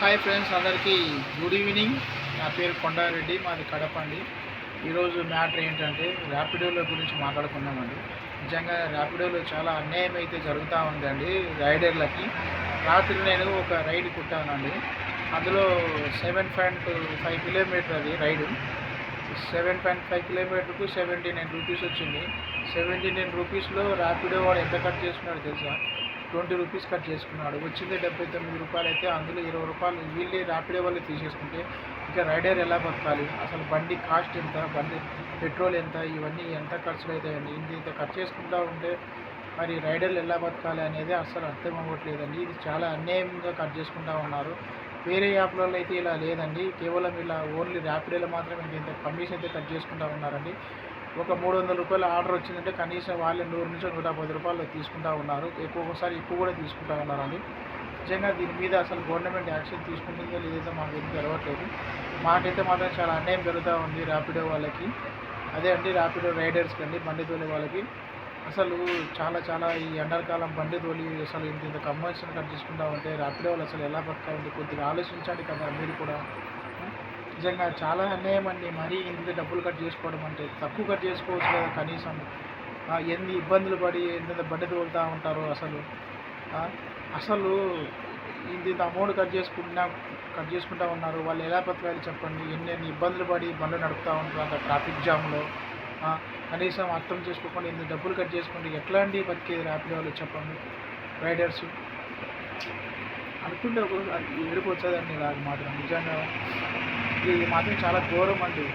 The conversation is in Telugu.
హాయ్ ఫ్రెండ్స్ అందరికీ గుడ్ ఈవినింగ్ నా పేరు కొండారెడ్డి మాది కడప అండి ఈరోజు మ్యాటర్ ఏంటంటే ర్యాపిడోల గురించి మాట్లాడుకున్నామండి నిజంగా ర్యాపిడోలో చాలా అన్యాయం అయితే జరుగుతూ ఉందండి రైడర్లకి. రాత్రి నేను ఒక రైడ్ కుట్టానండి. అందులో సెవెన్ పాయింట్ ఫైవ్ కిలోమీటర్ అది రైడు. సెవెన్ పాయింట్ ఫైవ్ కిలోమీటర్కు సెవెంటీ నైన్ రూపీస్ వచ్చింది. సెవెంటీ నైన్ రూపీస్లో ర్యాపిడో వాడు ఎంత కట్ చేస్తున్నాడు తెలుసా? ట్వంటీ రూపీస్ కట్ చేసుకున్నాడు. వచ్చింది డెబ్బై తొమ్మిది రూపాయలు అయితే అందులో ఇరవై రూపాయలు వీళ్ళే ర్యాపిడో వాళ్ళు తీసేసుకుంటే ఇంకా రైడర్ ఎలా బతకాలి? అసలు బండి కాస్ట్ ఎంత? బండి పెట్రోల్ ఎంత? ఇవన్నీ ఎంత ఖర్చులు అవుతాయండి ఇంత ఇంత ఖర్చు చేసుకుంటూ ఉంటే మరి రైడర్లు ఎలా బతకాలి అనేది అసలు అర్థం అవ్వట్లేదండి. ఇది చాలా అన్యాయంగా కట్ చేసుకుంటూ ఉన్నారు. వేరే యాప్లలో అయితే ఇలా లేదండి. కేవలం ఇలా ఓన్లీ ర్యాపిడోలో మాత్రమే ఇంత ఇంత కమిషన్ అయితే కట్ చేసుకుంటూ ఉన్నారండి. ఒక మూడు వందల రూపాయల ఆర్డర్ వచ్చిందంటే కనీసం వాళ్ళే నూరు నుంచి నూట పది రూపాయలు తీసుకుంటా ఉన్నారు. ఒక్కొక్కసారి ఎక్కువ కూడా తీసుకుంటా ఉన్నారు అని. నిజంగా దీని మీద అసలు గవర్నమెంట్ యాక్షన్ తీసుకుంటుందో లేదో మాకు ఏం తెలవట్లేదు. మాకైతే మాత్రం చాలా అన్యాయం జరుగుతూ ఉంది ర్యాపిడో వాళ్ళకి. అదే అండి ర్యాపిడో రైడర్స్కి అండి బండి తోలే వాళ్ళకి. అసలు చాలా చాలా ఈ ఎండాకాలం బండి తోలి అసలు ఇంత ఇంత కమర్షియల్ కట్ చేసుకుంటా ఉంటే ర్యాపిడో వాళ్ళు అసలు ఎలా బతకాలండి కొద్దిగా ఆలోచించండి కదా మీరు కూడా. నిజంగా చాలా అన్యాయం అండి. మరీ ఇంత డబ్బులు కట్ చేసుకోవడం అంటే తక్కువ కట్ చేసుకోవచ్చు కదా కనీసం. ఎన్ని ఇబ్బందులు పడి ఎంత బండి తోలుతూ ఉంటారు అసలు. అసలు ఇంత ఇంత అమౌంట్ కట్ చేసుకుంటున్నా కట్ చేసుకుంటా ఉన్నారు. వాళ్ళు ఎలా బతకాలి చెప్పండి. ఎన్ని ఎన్ని ఇబ్బందులు పడి బండ్లు నడుపుతూ ఉంటారు అంత ట్రాఫిక్ జామ్లో. కనీసం అర్థం చేసుకోకుండా ఇంత డబ్బులు కట్ చేసుకుంటే ఎట్లాంటి బతికేది ర్యాపిడ్ వాళ్ళు చెప్పండి. రైడర్స్. అనుకుంటే ఒక ఏడుపు వచ్చేదండి? నాకు మాత్రం నిజంగా ఇది మాత్రం చాలా ఘోరం అండి.